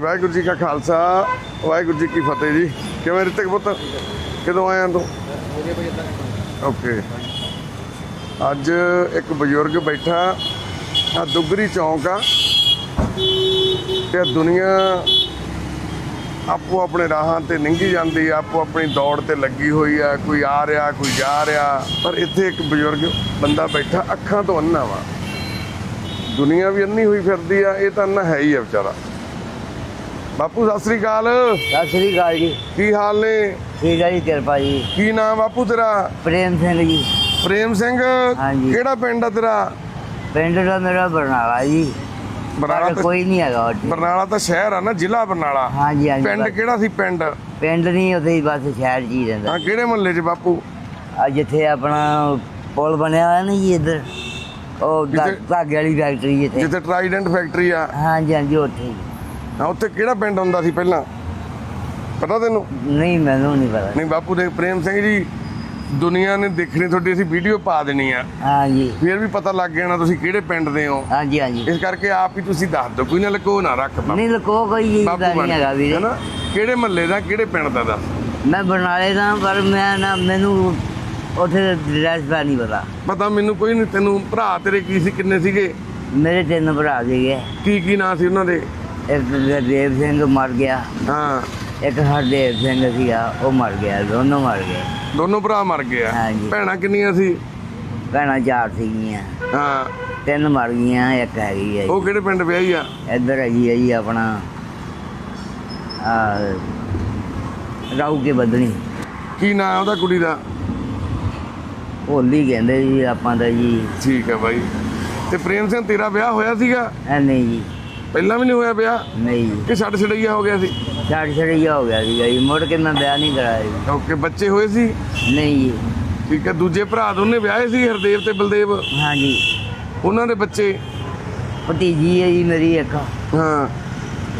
ਵਾਹਿਗੁਰੂ ਜੀ ਕਾ ਖਾਲਸਾ, ਵਾਹਿਗੁਰੂ ਜੀ ਕੀ ਫਤਿਹ ਜੀ। ਕਿਵੇਂ ਰਿਤਕ ਪੁੱਤ? ਕਦੋਂ ਆਇਆ ਤੂੰ? ਓਕੇ। ਅੱਜ ਇੱਕ ਬਜ਼ੁਰਗ ਬੈਠਾ, ਆ ਦੁਗਰੀ ਚੌਂਕ ਆ। ਤੇ ਦੁਨੀਆ ਆਪੋ ਆਪਣੇ ਰਾਹਾਂ ਤੇ ਲੰਘੀ ਜਾਂਦੀ ਆ, ਆਪੋ ਆਪਣੀ ਦੌੜ ਤੇ ਲੱਗੀ ਹੋਈ ਆ, ਕੋਈ ਆ ਰਿਹਾ, ਕੋਈ ਜਾ ਰਿਹਾ। ਪਰ ਇੱਥੇ ਇੱਕ ਬਜ਼ੁਰਗ ਬੰਦਾ ਬੈਠਾ, ਅੱਖਾਂ ਤੋਂ ਅੰਨਾ ਵਾ। ਦੁਨੀਆ ਵੀ ਅੰਨੀ ਹੋਈ ਫਿਰਦੀ ਆ, ਇਹ ਤਾਂ ਅੰਨਾ ਹੈ ਹੀ ਆ ਵਿਚਾਰਾ। ਬਾਪੂ ਸਤਿ ਸ੍ਰੀ ਅਕਾਲ। ਸਤਿ ਸ੍ਰੀ ਅਕਾਲ ਜੀ। ਕੀ ਹਾਲ ਨੇ? ਠੀਕ ਹੈ ਜੀ ਕਿਰਪਾ ਜੀ। ਕੀ ਨਾਮ ਬਾਪੂ ਤੇਰਾ? ਪ੍ਰੇਮ ਸਿੰਘ ਜੀ। ਪ੍ਰੇਮ ਸਿੰਘ ਹਾਂਜੀ। ਕਿਹੜਾ ਪਿੰਡ ਆ ਤੇਰਾ? ਪਿੰਡ ਦਾ ਮੇਰਾ ਬਰਨਾਲਾ ਜੀ। ਬਰਨਾਲਾ ਤਾਂ ਕੋਈ ਨਹੀਂ ਹੈਗਾ ਉੱਥੇ। ਬਰਨਾਲਾ ਤਾਂ ਸ਼ਹਿਰ ਆ ਨਾ ਜ਼ਿਲ੍ਹਾ ਬਰਨਾਲਾ। ਹਾਂਜੀ ਹਾਂਜੀ। ਪਿੰਡ ਬਸ- ਕਿਹੜਾ ਸੀ ਪਿੰਡ? ਪਿੰਡ ਨਹੀਂ ਉੱਥੇ ਹੀ ਬਸ ਸ਼ਹਿਰ ਹੀ ਰਹਿੰਦਾ। ਹਾਂ ਕਿਹੜੇ ਮੁਹੱਲੇ 'ਚ ਬਾਪੂ? ਆ ਜਿੱਥੇ ਆਪਣਾ ਪੁਲ ਬਣਿਆ ਹੋਇਆ ਨਾ ਜੀ ਇੱਧਰ। ਉਹ ਧਾ- ਜਿੱਥੇ- ਧਾਗੇ ਵਾਲੀ ਫੈਕਟਰੀ ਜਿੱਥੇ। ਜਿੱਥੇ ਟਰਾਈਡੈਂਟ ਫੈਕਟਰੀ ਆ। ਹਾਂਜੀ ਹਾਂਜੀ ਉੱਥੇ ਹੀ। ਹਾਂ ਉੱਥੇ ਕਿਹੜਾ ਪਿੰਡ ਹੁੰਦਾ ਸੀ ਪਹਿਲਾਂ? ਪਤਾ ਤੈਨੂੰ? ਨਹੀਂ ਮੈਨੂੰ ਨਹੀਂ ਪਤਾ। ਨਹੀਂ ਬਾਪੂ ਦੇ ਪ੍ਰੇਮ ਸਿੰਘ ਜੀ ਦੁਨੀਆ ਨੇ ਦੇਖਣੀ ਤੁਹਾਡੀ ਅਸੀਂ ਵੀਡੀਓ ਪਾ ਦੇਣੀ ਆ। ਹਾਂਜੀ ਫਿਰ ਵੀ ਪਤਾ ਲੱਗ ਜਾਣਾ ਤੁਸੀਂ ਕਿਹੜੇ ਪਿੰਡ ਦੇ ਹੋ। ਹਾਂਜੀ ਹਾਂਜੀ। ਇਸ ਕਰਕੇ ਆਪ ਹੀ ਤੁਸੀਂ ਦੱਸ ਦਿਓ ਕੋਈ ਨਾ ਲਕੋ ਨਾ ਰੱਖ ਬਾਪੂ। ਨਹੀਂ ਲਕੋ ਕੋਈ ਨਹੀਂ ਹੈਗਾ ਵੀਰੇ। ਹੈਨਾ? ਕਿਹੜੇ ਮਹੱਲੇ ਦਾ ਕਿਹੜੇ ਪਿੰਡ ਦਾ ਦੱਸ? ਮੈਂ ਬਰਨਾਲੇ ਦਾ ਪਰ ਮੈਂ ਨਾ ਮੈਨੂੰ ਉੱਥੇ ਡਰੈਸ ਦਾ ਨਹੀਂ ਪਤਾ। ਪਤਾ ਮੈਨੂੰ ਕੋਈ ਨਹੀਂ ਤੈਨੂੰ ਭਰਾ ਤੇਰੇ ਕੀ ਸੀ ਕਿੰਨੇ ਸੀਗੇ? ਮੇਰੇ ਤਿੰਨ ਭਰਾ ਸੀਗੇ। ਕੀ ਕੀ ਨਾਂ ਸੀ ਉਹਨਾਂ ਦੇ? ਇੱਕ ਗੁਰਦੇਵ ਸਿੰਘ ਮਰ ਗਿਆ। ਹਾਂ। ਇੱਕ ਹਰਦੇਵ ਸਿੰਘ ਸੀਗਾ ਉਹ ਮਰ ਗਿਆ ਦੋਨੋਂ ਮਰ ਗਏ। ਦੋਨੋਂ ਭਰਾ ਮਰ ਗਏ ਆ ਹਾਂਜੀ। ਭੈਣਾਂ ਕਿੰਨੀਆਂ ਸੀ? ਭੈਣਾਂ ਚਾਰ ਸੀਗੀਆਂ। ਹਾਂ। ਤਿੰਨ ਮਰ ਗਈਆਂ ਇੱਕ ਹੈਗੀ ਹੈ ਉਹ ਕਿਹੜੇ ਪਿੰਡ ਵਿਆਹੀ ਆ। ਇੱਧਰ ਹੈਗੀ ਹੈ ਜੀ ਆਪਣਾ ਆ ਰਾਉ ਕੇ ਬਦਲੀ ਕੀ ਨਾਂ ਉਹਦਾ ਕੁੜੀ ਦਾ? ਹੋਲੀ ਕਹਿੰਦੇ ਜੀ ਆਪਾਂ ਤਾਂ ਜੀ। ਠੀਕ ਹੈ ਬਾਈ। ਤੇ ਪ੍ਰੇਮ ਸਿੰਘ ਤੇਰਾ ਵਿਆਹ ਹੋਇਆ ਸੀਗਾ? ਐ ਨਹੀਂ ਜੀ। ਪਹਿਲਾਂ ਵੀ ਨਹੀਂ ਹੋਇਆ ਵਿਆਹ ਨਹੀਂ। ਜੀ ਕਿ ਛੱਡ ਛੜਈਆ ਹੋ ਗਿਆ ਸੀ? ਛੱਡ ਛੜੀਆ ਹੋ ਗਿਆ ਸੀਗਾ ਜੀ ਮੁੜ ਕੇ ਮੈਂ ਵਿਆਹ ਨਹੀਂ ਕਰਾਇਆ ਜੀ। ਓਕੇ ਬੱਚੇ ਹੋਏ ਸੀ? ਨਹੀਂ ਜੀ। ਠੀਕ ਹੈ ਦੂਜੇ ਭਰਾ ਦੋਨੇ ਵਿਆਹੇ ਸੀ ਹਰਦੇਵ ਤੇ ਬਲਦੇਵ? ਹਾਂਜੀ ਉਹਨਾਂ ਦੇ ਬੱਚੇ? ਭਤੀਜੀ ਹੈ ਜੀ ਮੇਰੀ ਇੱਕ। ਹਾਂ।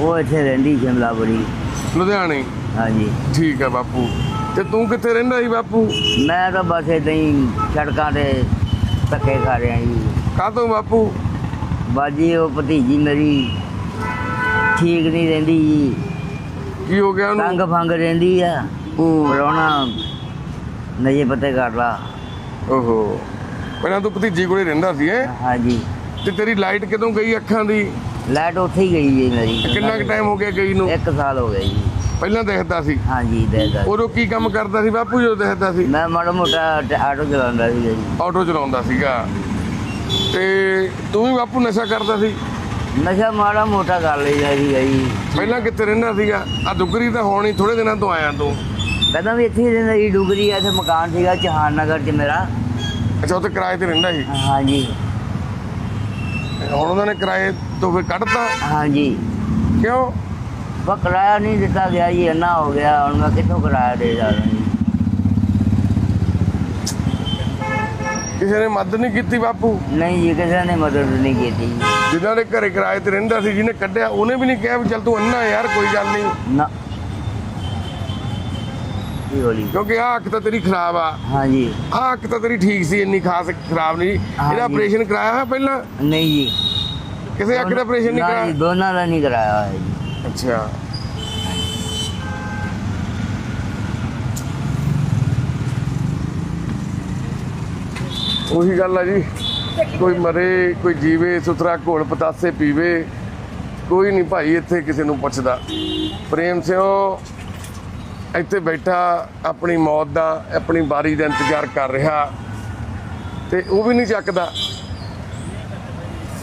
ਉਹ ਇੱਥੇ ਰਹਿੰਦੀ ਸ਼ਿਮਲਾਪੁਰੀ। ਲੁਧਿਆਣੇ? ਹਾਂਜੀ ਠੀਕ ਹੈ ਬਾਪੂ। ਤੇ ਤੂੰ ਕਿੱਥੇ ਰਹਿੰਦਾ ਸੀ ਬਾਪੂ? ਮੈਂ ਤਾਂ ਬਸ ਏਦਾਂ ਹੀ ਸੜਕਾਂ ਤੇ ਧੱਕੇ ਖਾ ਰਿਹਾ ਜੀ। ਕਾਹਤੋਂ ਬਾਪੂ? ਬਾਜੀ ਉਹ ਭਤੀਜੀ ਮੇਰੀ ਠੀਕ ਨਹੀਂ ਰਹਿੰਦੀ ਜੀ। ਕੀ ਹੋ ਗਿਆ ਤੰਗ ਉਹਨੂੰ? ਫੰਗ ਰਹਿੰਦੀ ਆ। ਹੂੰ। ਪਰੋਣਾ ਨਜੇ ਪੱਤੇ ਕਰ ਲਾ। ਓਹੋ। ਪਹਿਲਾਂ ਤੂੰ ਭਤੀਜੀ ਕੋਲੇ ਰਹਿੰਦਾ ਸੀ ਹੈ? ਹਾਂਜੀ। ਤੇ ਤੇਰੀ ਲਾਈਟ ਕਦੋਂ ਗਈ ਅੱਖਾਂ ਦੀ? ਲਾਈਟ ਉੱਥੇ ਹੀ ਗਈ ਜੀ ਮੇਰੀ। ਕਿੰਨਾ ਕੁ ਟਾਈਮ ਹੋ ਗਿਆ ਗਈ ਨੂੰ? ਇੱਕ ਸਾਲ ਹੋ ਗਿਆ ਜੀ। ਪਹਿਲਾਂ ਦੇਖਦਾ ਸੀ? ਹਾਂਜੀ ਦੇ ਦਾ ਉਦੋਂ ਕੀ ਕੰਮ ਕਰਦਾ ਸੀ ਬਾਪੂ ਜਦੋਂ ਦੇਖਦਾ ਸੀ? ਮੈਂ ਮਾੜਾ ਮੋਟਾ ਟ- ਆਟੋ ਚਲਾਉਂਦਾ ਸੀ ਜੀ। ਆਟੋ ਚਲਾਉਂਦਾ ਸੀਗਾ। ਤੇ ਤੂੰ ਵੀ ਬਾਪੂ ਨਸ਼ਾ ਕਰਦਾ ਸੀ? ਨਸ਼ਾ ਮਾੜਾ ਮੋਟਾ ਕਰ ਲਈਦਾ ਸੀ ਜੀ ਪਹਿਲਾਂ ਕਿੱਥੇ ਰਹਿੰਦਾ ਸੀਗਾ? ਆ ਦੁਗਰੀ ਤਾਂ ਹੋਣੀ ਥੋੜੇ ਦਿਨਾਂ ਤੋਂ ਆਇਆ ਤੂੰ। ਪਹਿਲਾਂ ਵੀ ਇੱਥੇ ਹੀ ਰਹਿੰਦਾ ਸੀ ਡੁਗਰੀ ਆ ਇੱਥੇ ਮਕਾਨ ਸੀਗਾ ਚਹਾਨ ਨਗਰ 'ਚ ਮੇਰਾ। ਅੱਛਾ ਉੱਥੇ ਕਿਰਾਏ ਤੇ ਰਹਿੰਦਾ ਸੀ? ਹਾਂਜੀ। ਹੁਣ ਉਹਨਾਂ ਨੇ ਕਿਰਾਏ ਤੋਂ ਫਿਰ ਕੱਢਤਾ? ਹਾਂਜੀ। ਕਿਉਂ? ਬਸ ਕਿਰਾਇਆ ਨਹੀਂ ਦਿੱਤਾ ਗਿਆ ਜੀ ਇੰਨਾ ਹੋ ਗਿਆ ਹੁਣ ਮੈਂ ਕਿੱਥੋਂ ਕਿਰਾਇਆ ਦੇ ਸਕਦਾ ਜੀ? ਕਿਸੇ ਨੇ ਮਦਦ ਨਹੀਂ ਕੀਤੀ ਬਾਪੂ? ਨਹੀਂ ਜੀ ਕਿਸੇ ਨੇ ਮਦਦ ਨਹੀਂ ਕੀਤੀ। ਜਿਨ੍ਹਾਂ ਦੇ ਘਰੇ ਕਿਰਾਏ ਤੇ ਰਹਿੰਦਾ ਸੀ ਜਿਹਨੇ ਕੱਢਿਆ ਉਹਨੇ ਵੀ ਨਹੀਂ ਕਿਹਾ ਵੀ ਚੱਲ ਤੂੰ ਅੰਨਾ ਯਾਰ ਕੋਈ ਗੱਲ ਨਹੀਂ। ਨਾ। ਕੀ ਹੋਲੀ? ਕਿਉਂਕਿ ਆਹ ਅੱਖ ਤਾਂ ਤੇਰੀ ਖਰਾਬ ਆ। ਹਾਂਜੀ ਆਹ ਅੱਖ ਤਾਂ ਤੇਰੀ ਠੀਕ ਸੀ ਇੰਨੀ ਖਾਸ ਖਰਾਬ ਨਹੀਂ। ਇਹਦਾ। ਆਪਰੇਸ਼ਨ ਕਰਾਇਆ ਹੋਇਆ ਪਹਿਲਾਂ? ਨਹੀਂ ਜੀ। ਕਿਸੇ ਅੱਖ ਦਾ ਆਪਰੇਸ਼ਨ ਨਹੀਂ ਕਰਾਇਆ? ਦੋਨਾਂ ਦਾ ਨਹੀਂ ਕਰਾਇਆ ਹੋਇਆ ਜੀ। ਅੱਛਾ। ਉਹੀ ਗੱਲ ਆ ਜੀ। ਕੋਈ ਮਰੇ, ਕੋਈ ਜੀਵੇ, ਸੁਥਰਾ ਘੋਲ ਪਤਾਸੇ ਪੀਵੇ, ਕੋਈ ਨਹੀਂ ਭਾਈ ਇੱਥੇ ਕਿਸੇ ਨੂੰ ਪੁੱਛਦਾ। ਪ੍ਰੇਮ ਸਿਓ, ਇੱਥੇ ਬੈਠਾ, ਆਪਣੀ ਮੌਤ ਦਾ, ਆਪਣੀ ਵਾਰੀ ਦਾ ਇੰਤਜ਼ਾਰ ਕਰ ਰਿਹਾ। ਤੇ ਉਹ ਵੀ ਨਹੀਂ ਚੱਕਦਾ।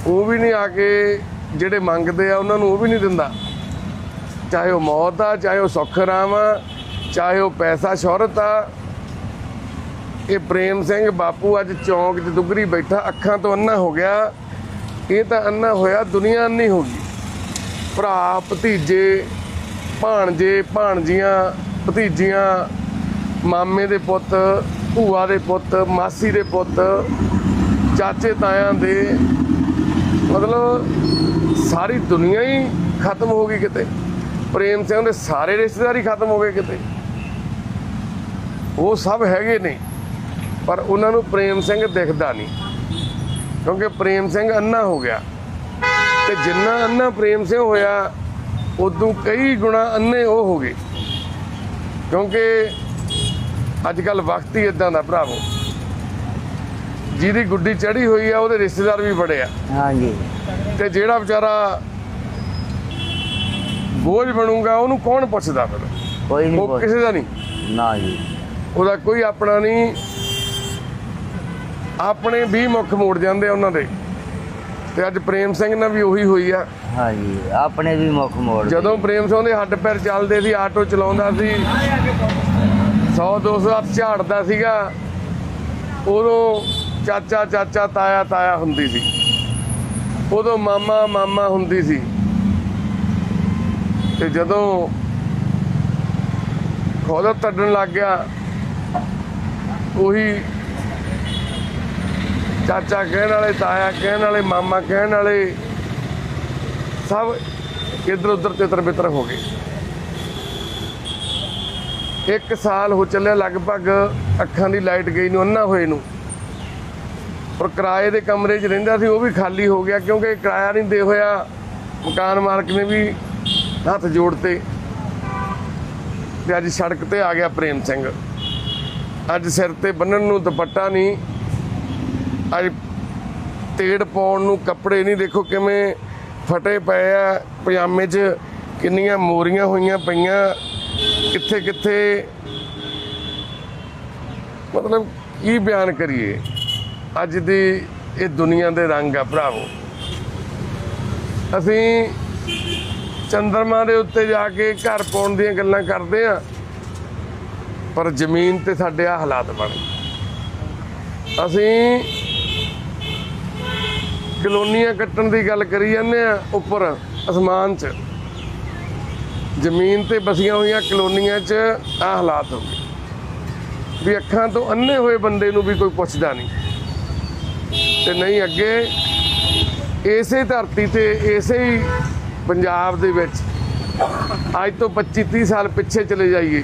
ਉਹ ਵੀ ਨਹੀਂ ਆ ਕੇ ਜਿਹੜੇ ਮੰਗਦੇ ਆ, ਉਹਨਾਂ ਨੂੰ ਉਹ ਵੀ ਨਹੀਂ ਦਿੰਦਾ। ਚਾਹੇ ਉਹ ਮੌਤ ਆ, ਚਾਹੇ ਉਹ ਸੁੱਖ ਰਾਮ ਆ, ਚਾਹੇ ਉਹ ਪੈਸਾ ਸ਼ੋਹਰਤ ਆ ਇਹ ਪ੍ਰੇਮ ਸਿੰਘ ਬਾਪੂ ਅੱਜ ਚੌਂਕ 'ਚ ਦੁਗਰੀ ਬੈਠਾ, ਅੱਖਾਂ ਤੋਂ ਅੰਨਾ ਹੋ ਗਿਆ। ਇਹ ਤਾਂ ਅੰਨਾ ਹੋਇਆ, ਦੁਨੀਆ ਅੰਨੀ ਹੋ ਗਈ। ਭਰਾ, ਭਤੀਜੇ, ਭਾਣਜੇ, ਭਾਣਜੀਆਂ, ਭਤੀਜੀਆਂ, ਮਾਮੇ ਦੇ ਪੁੱਤ, ਭੂਆ ਦੇ ਪੁੱਤ, ਮਾਸੀ ਦੇ ਪੁੱਤ, ਚਾਚੇ ਤਾਇਆਂ ਦੇ। ਮਤਲਬ ਸਾਰੀ ਦੁਨੀਆ ਹੀ ਖਤਮ ਹੋ ਗਈ ਕਿਤੇ। ਪ੍ਰੇਮ ਸਿੰਘ ਦੇ ਸਾਰੇ ਰਿਸ਼ਤੇਦਾਰ ਹੀ ਖਤਮ ਹੋ ਗਏ ਕਿਤੇ। ਉਹ ਸਭ ਹੈਗੇ ਨੇ। ਪਰ ਉਹਨਾਂ ਨੂੰ ਪ੍ਰੇਮ ਸਿੰਘ ਦਿਖਦਾ ਨਹੀਂ। ਕਿਉਂਕਿ ਪ੍ਰੇਮ ਸਿੰਘ ਅੰਨਾ ਹੋ ਗਿਆ। ਤੇ ਜਿੰਨਾ ਅੰਨਾ ਪ੍ਰੇਮ ਸਿੰਘ ਹੋਇਆ ਉਦੋਂ ਕਈ ਗੁਣਾ ਅੰਨੇ ਉਹ ਹੋ ਗਏ। ਕਿਉਂਕਿ ਅੱਜ ਕੱਲ ਵਕਤ ਹੀ ਇਦਾਂ ਦਾ ਭਰਾਵੋ। ਜਿਹਦੀ ਗੁੱਡੀ ਚੜੀ ਹੋਈ ਆ ਉਹਦੇ ਰਿਸ਼ਤੇਦਾਰ ਵੀ ਬੜੇ ਆ। ਹਾਂਜੀ। ਤੇ ਜਿਹੜਾ ਵਿਚਾਰਾ ਬੋਝ ਬਣੂਗਾ ਉਹਨੂੰ ਕੌਣ ਪੁੱਛਦਾ ਫਿਰ? ਕੋਈ ਨਹੀਂ ਉਹ ਕਿਸੇ ਦਾ ਨਹੀਂ। ਨਾ ਜੀ। ਉਹਦਾ ਕੋਈ ਆਪਣਾ ਨਹੀਂ ਆਪਣੇ ਵੀ ਮੁੱਖ ਮੋੜ ਜਾਂਦੇ ਆ ਉਹਨਾਂ ਦੇ। ਤੇ ਅੱਜ ਪ੍ਰੇਮ ਸਿੰਘ ਨਾਲ ਵੀ ਉਹੀ ਹੋਈ ਆ। ਹਾਂਜੀ ਆਪਣੇ ਵੀ ਮੁੱਖ ਮੋੜ। ਜਦੋਂ ਪ੍ਰੇਮ ਸਿੰਘ ਦੇ ਹੱਡ ਪੈਰ ਚੱਲਦੇ ਸੀ ਆਟੋ ਚਲਾਉਂਦਾ ਸੀ 100 200 ਹੱਥ ਝਾੜਦਾ ਸੀਗਾ ਉਦੋਂ ਚਾਚਾ ਚਾਚਾ ਤਾਇਆ ਤਾਇਆ ਹੁੰਦੀ ਸੀ। ਉਦੋਂ ਮਾਮਾ ਮਾਮਾ ਹੁੰਦੀ ਸੀ। ਤੇ ਜਦੋਂ ਖੋਦਾ ਤੱਡਣ ਲੱਗ ਗਿਆ ਉਹੀ ਚਾਚਾ ਕਹਿਣ ਵਾਲੇ, ਤਾਇਆ ਕਹਿਣ ਵਾਲੇ, ਮਾਮਾ ਕਹਿਣ ਵਾਲੇ, ਸਭ ਇੱਧਰ ਉਧਰ ਤਿੱਤਰ ਬਿੱਤਰ ਹੋ ਗਏ। ਇੱਕ ਸਾਲ ਹੋ ਚੱਲਿਆ, ਲਗਭਗ ਅੱਖਾਂ ਦੀ ਲਾਈਟ ਗਈ ਨੂੰ ਅੰਨਾ ਹੋਏ ਨੂੰ। ਔਰ ਕਿਰਾਏ ਦੇ ਕਮਰੇ 'ਚ ਰਹਿੰਦਾ ਸੀ, ਉਹ ਵੀ ਖਾਲੀ ਹੋ ਗਿਆ, ਕਿਉਂਕਿ ਕਿਰਾਇਆ ਨਹੀਂ ਦੇ ਹੋਇਆ। ਮਕਾਨ ਮਾਲਕ ਨੇ ਵੀ ਹੱਥ ਜੋੜਤੇ। ਤੇ ਅੱਜ ਸੜਕ ਤੇ ਆ ਗਿਆ ਪ੍ਰੇਮ ਸਿੰਘ। ਅੱਜ ਸਿਰ ਤੇ ਬੰਨਣ ਨੂੰ ਦੁਪੱਟਾ ਨਹੀਂ ਅੱਜ ਤੇੜ ਪਾਉਣ ਨੂੰ ਕੱਪੜੇ ਨਹੀਂ, ਦੇਖੋ ਕਿਵੇਂ ਫਟੇ ਪਏ ਆ ਪਜਾਮੇ 'ਚ, ਕਿੰਨੀਆਂ ਮੋਰੀਆਂ ਹੋਈਆਂ ਪਈਆਂ ਕਿੱਥੇ ਕਿੱਥੇ ਮਤਲਬ ਕੀ ਬਿਆਨ ਕਰੀਏ? ਅੱਜ ਦੀ ਇਹ ਦੁਨੀਆ ਦੇ ਰੰਗ ਆ ਭਰਾਵੋ। ਅਸੀਂ ਚੰਦਰਮਾ ਦੇ ਉੱਤੇ ਜਾ ਕੇ ਘਰ ਪਾਉਣ ਦੀਆਂ ਗੱਲਾਂ ਕਰਦੇ ਆ, ਪਰ ਜ਼ਮੀਨ ਤੇ ਸਾਡੇ ਆ ਹਾਲਾਤ ਬਣ। ਗਏ ਅਸੀਂ ਕਲੋਨੀਆਂ ਕੱਟਣ ਦੀ ਗੱਲ ਕਰੀ ਜਾਂਦੇ ਆ ਉੱਪਰ, ਅਸਮਾਨ 'ਚ। ਜ਼ਮੀਨ ਤੇ ਬਸੀਆਂ ਹੋਈਆਂ ਕਲੋਨੀਆਂ 'ਚ ਆ ਹਾਲਾਤ ਹੋ ਗਏ। ਵੀ ਅੱਖਾਂ ਤੋਂ ਅੰਨੇ ਹੋਏ ਬੰਦੇ ਨੂੰ ਵੀ ਕੋਈ ਪੁੱਛਦਾ ਨਹੀਂ। ਤੇ ਨਹੀਂ ਅੱਗੇ, ਇਸੇ ਧਰਤੀ ਤੇ ਇਸੇ ਹੀ ਪੰਜਾਬ ਦੇ ਵਿੱਚ ਅੱਜ ਤੋਂ 25 30 ਸਾਲ ਪਿੱਛੇ ਚਲੇ ਜਾਈਏ।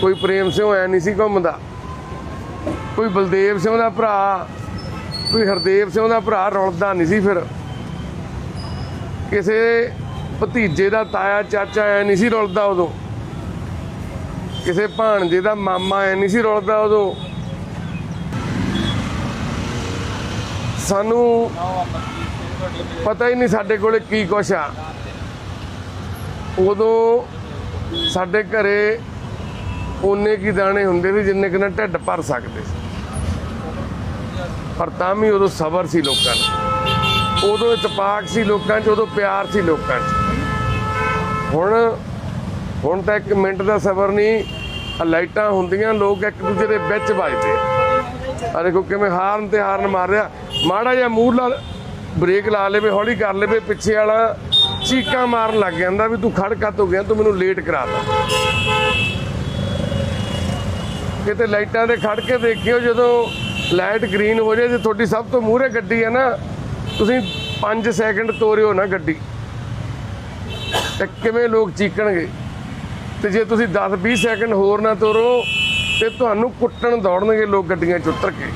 ਕੋਈ ਪ੍ਰੇਮ ਸਿੰਘ ਐ ਨਹੀਂ ਸੀ ਘੁੰਮਦਾ। ਕੋਈ ਬਲਦੇਵ ਸਿੰਘ ਦਾ ਭਰਾ ਕੋਈ ਹਰਦੇਵ ਸਿੰਘ ਦਾ ਭਰਾ ਰੁਲਦਾ ਨਹੀਂ ਸੀ ਫਿਰ। ਕਿਸੇ ਭਤੀਜੇ ਦਾ ਤਾਇਆ, ਚਾਚਾ ਐ ਨਹੀਂ ਸੀ ਰੁਲਦਾ ਉਦੋਂ। ਕਿਸੇ ਭਾਣਜੇ ਦਾ ਮਾਮਾ ਐ ਨਹੀਂ ਸੀ ਰੁਲਦਾ ਉਦੋਂ। ਸਾਨੂੰ ਪਤਾ ਹੀ ਨਹੀਂ ਸਾਡੇ ਕੋਲੇ ਕੀ ਕੁਛ ਆ। ਉਦੋਂ ਸਾਡੇ ਘਰੇ ਓਨੇ ਕੀ ਦਾਣੇ ਹੁੰਦੇ ਸੀ ਜਿੰਨੇ ਕਿਨਾਂ ਢਿੱਡ ਭਰ ਸਕਦੇ ਸੀ। ਪਰ ਤਾਂ ਵੀ ਉਦੋਂ ਸਬਰ ਸੀ ਲੋਕਾਂ ਨੂੰ ਉਦੋਂ ਇਤਪਾਕ ਸੀ ਲੋਕਾਂ 'ਚ, ਉਦੋਂ ਪਿਆਰ ਸੀ ਲੋਕਾਂ 'ਚ। ਹੁਣ ਹੁਣ ਤਾਂ ਇੱਕ ਮਿੰਟ ਦਾ ਸਬਰ ਨਹੀਂ ਲਾਈਟਾਂ ਹੁੰਦੀਆਂ, ਲੋਕ ਇੱਕ ਦੂਜੇ ਦੇ ਵਿੱਚ ਵੱਜਦੇ ਆ। ਦੇਖੋ ਕਿਵੇਂ ਹਾਰਨ ਤੇ ਹਾਰਨ ਮਾਰ ਰਿਹਾ। ਮਾੜਾ ਜਿਹਾ ਮੂਹਰਲਾ ਬ੍ਰੇਕ ਲਾ ਲੇਵੇ, ਹੌਲੀ ਕਰ ਲੇਵੇ, ਪਿੱਛੇ ਵਾਲਾ ਚੀਕਾਂ ਮਾਰਨ ਲੱਗ ਜਾਂਦਾ ਵੀ ਤੂੰ ਖੜ ਕੱਤ ਹੋ ਗਿਆ, ਤੂੰ ਮੈਨੂੰ ਲੇਟ ਕਰਾਤਾ ਕਿਤੇ ਲਾਈਟਾਂ ਤੇ ਖੜ ਕੇ ਦੇਖਿਓ ਜਦੋਂ ਲਾਈਟ ਗ੍ਰੀਨ ਹੋ ਜਾਏ ਜੇ ਤੁਹਾਡੀ ਸਭ ਤੋਂ ਮੂਹਰੇ ਗੱਡੀ ਹੈ ਨਾ, ਤੁਸੀਂ 5 ਸੈਕਿੰਡ ਤੋਰਿਓ ਨਾ ਗੱਡੀ। ਤੇ ਕਿਵੇਂ ਲੋਕ ਚੀਕਣਗੇ? ਤੇ ਜੇ ਤੁਸੀਂ 10 20 ਸੈਕਿੰਡ ਹੋਰ ਨਾ ਤੋਰੋ, ਤੇ ਤੁਹਾਨੂੰ ਕੁੱਟਣ ਦੌੜਨਗੇ ਲੋਕ ਗੱਡੀਆਂ 'ਚ ਉਤਰ ਕੇ।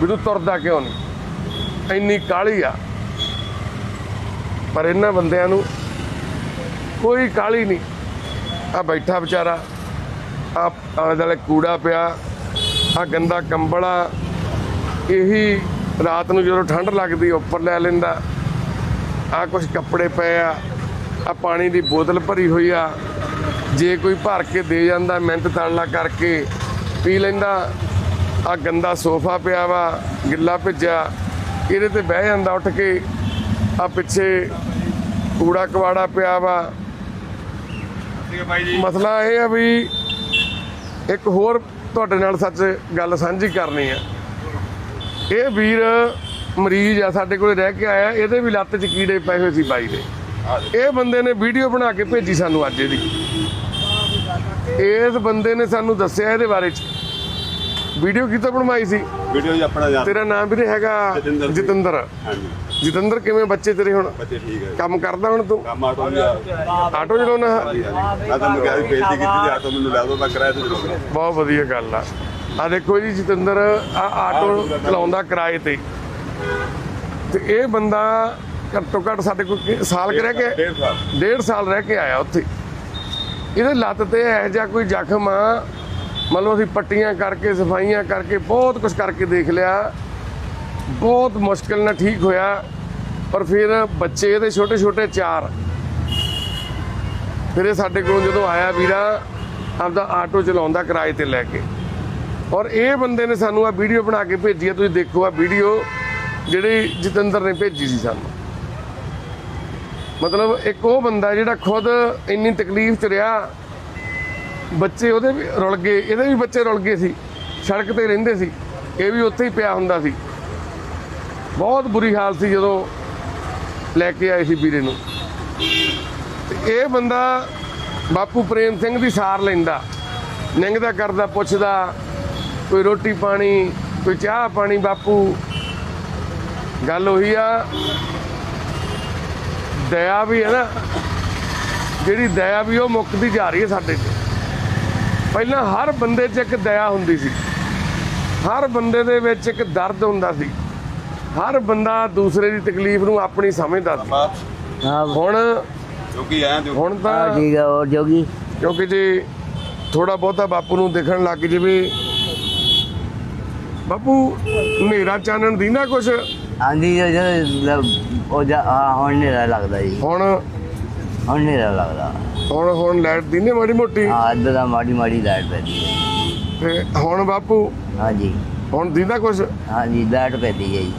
ਵੀ ਤੂੰ ਤੁਰਦਾ ਕਿਉਂ ਨਹੀਂ? ਇੰਨੀ ਕਾਲੀ ਆ। ਪਰ ਇਹਨਾਂ ਬੰਦਿਆਂ ਨੂੰ ਕੋਈ ਕਾਲੀ ਨਹੀਂ। ਆ ਬੈਠਾ ਵਿਚਾਰਾ, ਆ ਆਲੇ ਕੂੜਾ ਪਿਆ, ਆ ਗੰਦਾ ਕੰਬਲ ਆ। ਇਹੀ ਰਾਤ ਨੂੰ ਜਦੋਂ ਠੰਡ ਲੱਗਦੀ ਉੱਪਰ ਲੈ ਲੈਂਦਾ। ਆ ਕੁਝ ਕੱਪੜੇ ਪਏ ਆ ਆ ਪਾਣੀ ਦੀ ਬੋਤਲ ਭਰੀ ਹੋਈ ਆ। ਜੇ ਕੋਈ ਭਰ ਕੇ ਦੇ ਜਾਂਦਾ ਮਿਹਨਤ ਤਾਲਾ ਕਰਕੇ ਪੀ ਲੈਂਦਾ। ਆ ਗੰਦਾ ਸੋਫਾ ਪਿਆ ਵਾ ਗਿੱਲਾ ਭਿੱਜਿਆ। ਇਹਦੇ ਤੇ ਬਹਿ ਜਾਂਦਾ ਉੱਠ ਕੇ। ਆ ਪਿੱਛੇ ਕੂੜਾ ਕਵਾੜਾ ਪਿਆ ਵਾ। ਮਸਲਾ ਇਹ ਆ ਵੀ ਇੱਕ ਹੋਰ ਤੁਹਾਡੇ ਨਾਲ ਸੱਚ ਗੱਲ ਸਾਂਝੀ ਕਰਨੀ ਆ। ਇਹ ਵੀਰ ਮਰੀਜ਼ ਆ ਸਾਡੇ ਕੋਲੇ ਰਹਿ ਕੇ ਆਇਆ ਇਹਦੇ ਵੀ ਲੱਤ 'ਚ ਕੀੜੇ ਪਏ ਹੋਏ ਸੀ ਬਾਈ ਦੇ। ਇਹ ਬੰਦੇ ਨੇ ਵੀਡੀਓ ਬਣਾ ਕੇ ਭੇਜੀ ਸਾਨੂੰ ਅੱਜ ਇਹਦੀ। ਇਸ ਬੰਦੇ ਨੇ ਸਾਨੂੰ ਦੱਸਿਆ ਇਹਦੇ ਬਾਰੇ 'ਚ। ਵੀਡੀਓ ਕਿਤੋਂ ਬਣਵਾਈ ਸੀ? ਵੀਡੀਓ ਜੀ ਆਪਣਾ ਯਾਰ। ਤੇਰਾ ਨਾਮ ਵੀਰੇ ਹੈਗਾ ਜਤਿੰਦਰ ਹਾਂਜੀ। ਜਤਿੰਦਰ ਕਿਵੇਂ ਬੱਚੇ ਤੇਰੇ ਹੁਣ? ਬੱਚੇ ਠੀਕ ਹੈ ਕੰਮ ਕਰਦਾ ਹੁਣ ਤੂੰ? ਕੰਮ ਆਟੋ ਆਟੋ ਚਲਾਉਣਾ? ਹਾਂਜੀ ਮੈਂ ਤੁਹਾਨੂੰ ਕਿਹਾ ਸੀ ਬੇਇੱਜ਼ਤੀ ਕੀਤੀ ਆਟੋ ਮੈਨੂੰ ਲੈ ਦੋ ਮੈਂ ਕਿਰਾਏ ਤੇ ਚਲਾਉਂਦਾ। ਬਹੁਤ ਵਧੀਆ ਗੱਲ ਆ। ਆ ਦੇਖੋ ਜੀ ਜਤਿੰਦਰ ਆ ਆਟੋ ਚਲਾਉਂਦਾ ਕਿਰਾਏ ਤੇ। ਤੇ ਇਹ ਬੰਦਾ ਘੱਟੋ ਘੱਟ ਸਾਡੇ ਕੋਲ ਸਾਲ ਕੁ ਰਹਿ ਕੇ ਡੇਢ ਸਾਲ। ਰਹਿ ਕੇ ਆਇਆ ਉੱਥੇ। ਇਹਦੇ ਲੱਤ ਤੇ ਇਹੋ ਜਿਹਾ ਕੋਈ ਜ਼ਖਮ ਆ। ਮਤਲਬ ਅਸੀਂ ਪੱਟੀਆਂ ਕਰਕੇ ਸਫਾਈਆਂ ਕਰਕੇ ਬਹੁਤ ਕੁਝ ਕਰਕੇ ਦੇਖ ਲਿਆ। ਬਹੁਤ ਮੁਸ਼ਕਿਲ ਨਾਲ ਠੀਕ ਹੋਇਆ। ਪਰ ਫਿਰ ਬੱਚੇ ਇਹਦੇ ਛੋਟੇ ਛੋਟੇ ਚਾਰ। ਫਿਰ ਇਹ ਸਾਡੇ ਕੋਲ ਜਦੋਂ ਆਇਆ ਵੀਰਾ ਆਪਦਾ ਆਟੋ ਚਲਾਉਂਦਾ ਕਿਰਾਏ ਤੇ ਲੈ ਕੇ। ਔਰ ਇਹ ਬੰਦੇ ਨੇ ਸਾਨੂੰ ਆ ਵੀਡੀਓ ਬਣਾ ਕੇ ਭੇਜੀ ਆ, ਤੁਸੀਂ ਦੇਖੋ ਆ ਵੀਡੀਓ ਜਿਹੜੀ ਜਤਿੰਦਰ ਨੇ ਭੇਜੀ ਸੀ ਸਾਨੂੰ। ਮਤਲਬ ਇੱਕ ਉਹ ਬੰਦਾ ਜਿਹੜਾ ਖੁਦ ਇੰਨੀ ਤਕਲੀਫ ਚ ਰਿਹਾ, ਬੱਚੇ ਉਹਦੇ ਵੀ ਰੁਲ ਗਏ, ਇਹਦੇ ਵੀ ਬੱਚੇ ਰੁਲ ਗਏ ਸੀ, ਸੜਕ ਤੇ ਰਹਿੰਦੇ ਸੀ, ਇਹ ਵੀ ਉੱਥੇ ਹੀ ਪਿਆ ਹੁੰਦਾ ਸੀ। ਬਹੁਤ ਬੁਰੀ ਹਾਲਤ ਸੀ ਜਦੋਂ ਲੈ ਕੇ ਆਏ ਸੀ ਵੀਰੇ ਨੂੰ। ਤੇ ਇਹ ਬੰਦਾ ਬਾਪੂ ਪ੍ਰੇਮ ਸਿੰਘ ਦੀ ਸਾਰ ਲੈਂਦਾ, ਨਿੰਗਦਾ ਕਰਦਾ ਪੁੱਛਦਾ ਕੋਈ ਰੋਟੀ ਪਾਣੀ ਕੋਈ ਚਾਹ ਪਾਣੀ ਬਾਪੂ। ਗੱਲ ਉਹੀ ਆ ਦਇਆ ਵੀ ਹੈ ਨਾ। ਜਿਹੜੀ ਦਇਆ ਵੀ ਉਹ ਮੁੱਕਦੀ ਜਾ ਰਹੀ ਹੈ ਸਾਡੇ 'ਚ। ਪਹਿਲਾਂ ਹਰ ਬੰਦੇ 'ਚ ਇੱਕ ਦਇਆ ਹੁੰਦੀ ਸੀ। ਹਰ ਬੰਦੇ ਦੇ ਵਿੱਚ ਇੱਕ ਦਰਦ ਹੁੰਦਾ ਸੀ। ਹਰ ਬੰਦਾ ਦੂਸਰੇ ਦੀ ਤਕਲੀਫ ਨੂੰ ਆਪਣੀ ਸਮਝਦਾ ਸੀ। ਹਾਂ। ਹੁਣ ਆਇਆ ਹੁਣ ਤਾਂ ਠੀਕ ਹੈ ਹੋਰ ਜੋਗੀ? ਕਿਉਂਕਿ ਜੇ ਥੋੜਾ ਬਹੁਤਾ ਬਾਪੂ ਨੂੰ ਦਿਖਣ ਲੱਗ ਜਵੇ ਬਾਪੂ ਹਨੇਰਾ ਚਾਨਣ ਦੀ ਨਾ ਕੁਛ? ਆਂਦੀ ਜੋ- ਜੋ ਉਹ ਜਾ ਹਾਂ, ਹੁਣ ਨਹੀਂ ਲੱਗਦਾ ਜੀ। ਹੁਣ? ਹੁਣ ਨਹੀਂ ਲੱਗਦਾ। ਹੁਣ ਹੁਣ ਲਾਈਟ ਦੀ ਨੇ ਮਾੜੀ ਮੋਟੀ? ਹਾਂ ਅੱਧ ਦਾ ਮਾੜੀ ਮਾੜੀ ਲਾਈਟ ਪੈਂਦੀ ਹੈ। ਤੇ ਹੁਣ ਬਾਪੂ? ਹਾਂਜੀ। ਹੁਣ ਦੀਦਾ ਕੁਛ? ਹਾਂਜੀ ਲਾਈਟ ਪੈਂਦੀ ਹੈ ਜੀ।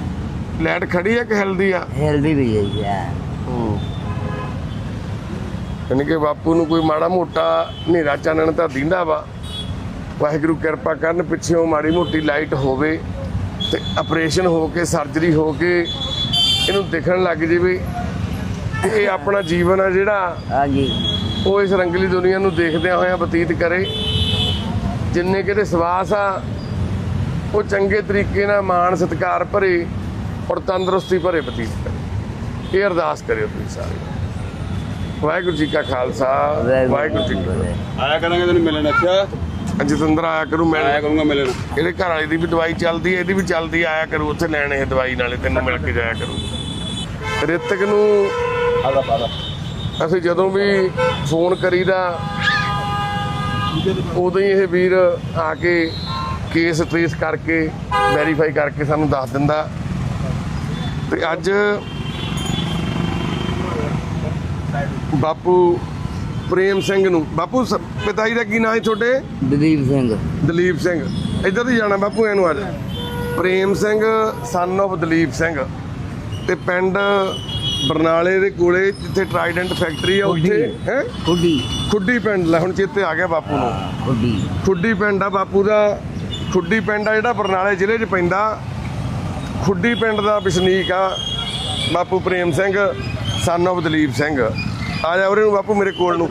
ਲਾਈਟ ਖੜੀ ਆ ਕਿ ਹਿਲਦੀ ਆ? ਹਿਲਦੀ ਵੀ ਹੈ ਜੀ ਹਾਂ। ਯਾਨੀ ਕਿ ਬਾਪੂ ਨੂੰ ਕੋਈ ਮਾੜਾ ਮੋਟਾ ਹਨੇਰਾ ਚਾਨਣ ਤਾਂ ਦਿੰਦਾ ਵਾ। ਵਾਹਿਗੁਰੂ ਕਿਰਪਾ ਕਰਨ ਪਿੱਛੇੋਂ ਮਾੜੀ ਮੋਟੀ ਲਾਈਟ ਹੋਵੇ ਤੇ ਆਪਰੇਸ਼ਨ ਹੋ ਕੇ ਸਰਜਰੀ ਹੋ ਕੇ ਇਹਨੂੰ ਦਿਖਣ ਲੱਗ ਜਾਵੇ ਇਹ ਆਪਣਾ ਜੀਵਨ ਆ ਜਿਹੜਾ ਹਾਂਜੀ। ਉਹ ਇਸ ਰੰਗਲੀ ਦੁਨੀਆ ਨੂੰ ਦੇਖਦਿਆਂ ਹੋਇਆਂ ਬਤੀਤ ਕਰੇ। ਜਿੰਨੇ ਕਿਤੇ ਸਵਾਸ ਆ ਉਹ ਚੰਗੇ ਤਰੀਕੇ ਨਾਲ ਮਾਣ ਸਤਿਕਾਰ ਭਰੇ ਔਰ ਤੰਦਰੁਸਤੀ ਭਰੇ ਬਤੀਤ ਕਰੇ। ਇਹ ਅਰਦਾਸ ਕਰਿਓ ਤੁਸੀਂ ਸਾਰੇ ਵਾਹਿਗੁਰੂ ਜੀ ਕਾ ਖਾਲਸਾ ਵਾਹਿਗੁਰੂ ਜੀ ਕੀ ਫਤਿਹ। ਆਇਆ ਕਰਾਂਗੇ ਤੈਨੂੰ ਮਿਲਣ ਅੱਛਾ ਜਤਿੰਦਰ ਆਇਆ ਕਰੂ ਮੈਂ ਆਇਆ ਕਰੂੰਗਾ ਮਿਲਣ। ਇਹਦੇ ਘਰ ਵਾਲੀ ਦੀ ਵੀ ਦਵਾਈ ਚੱਲਦੀ ਹੈ ਇਹਦੀ ਵੀ ਚੱਲਦੀ ਆਇਆ ਕਰੂ ਉੱਥੇ ਲੈਣ ਇਹ ਦਵਾਈ ਨਾਲੇ ਤੈਨੂੰ ਮਿਲ ਕੇ ਜਾਇਆ ਕਰੂ। ਰਿਤਕ ਨੂੰ ਆਦਾ ਪਾਦਾ ਅਸੀਂ ਜਦੋਂ ਵੀ ਫੋਨ ਕਰੀਦਾ ਉਦੋਂ ਹੀ ਇਹ ਵੀਰ ਆ ਕੇ ਕੇਸ ਟ੍ਰੇਸ ਕਰਕੇ ਵੈਰੀਫਾਈ ਕਰਕੇ ਸਾਨੂੰ ਦੱਸ ਦਿੰਦਾ। ਤੇ ਅੱਜ ਬਾਪੂ ਪ੍ਰੇਮ ਸਿੰਘ ਨੂੰ। ਬਾਪੂ ਸ- ਪਿਤਾ ਜੀ ਦਾ ਕੀ ਨਾਂ ਹੈ ਤੁਹਾਡੇ? ਦਲੀਪ ਸਿੰਘ। ਦਲੀਪ ਸਿੰਘ। ਇੱਧਰ ਦੀ ਜਾਣਾ ਬਾਪੂ ਇਹਨੂੰ ਅੱਜ ਪ੍ਰੇਮ ਸਿੰਘ ਸਨ of ਦਲੀਪ ਸਿੰਘ। ਤੇ ਪਿੰਡ ਬਰਨਾਲੇ ਦੇ ਕੋਲੇ ਜਿੱਥੇ ਟਰਾਈਡੈਂਟ ਫੈਕਟਰੀ ਆ ਉੱਥੇ ਹੈ? ਖੁੱਡੀ। ਖੁੱਡੀ ਪਿੰਡ ਲੈ ਹੁਣ ਚੇਤੇ ਆ ਗਿਆ ਬਾਪੂ ਨੂੰ। ਖੁੱਡੀ। ਖੁੱਡੀ ਪਿੰਡ ਆ ਬਾਪੂ ਦਾ। ਖੁੱਡੀ ਪਿੰਡ ਆ ਜਿਹੜਾ ਬਰਨਾਲੇ ਜ਼ਿਲ੍ਹੇ 'ਚ ਪੈਂਦਾ। ਖੁੱਡੀ ਪਿੰਡ ਦਾ ਵਸਨੀਕ ਆ ਬਾਪੂ ਪ੍ਰੇਮ ਸਿੰਘ ਸਨ of ਦਲੀਪ ਸਿੰਘ। ਆ ਜਾ ਉਰੇ ਨੂੰ ਬਾਪੂ ਮੇਰੇ ਕੋਲ ਨੂੰ।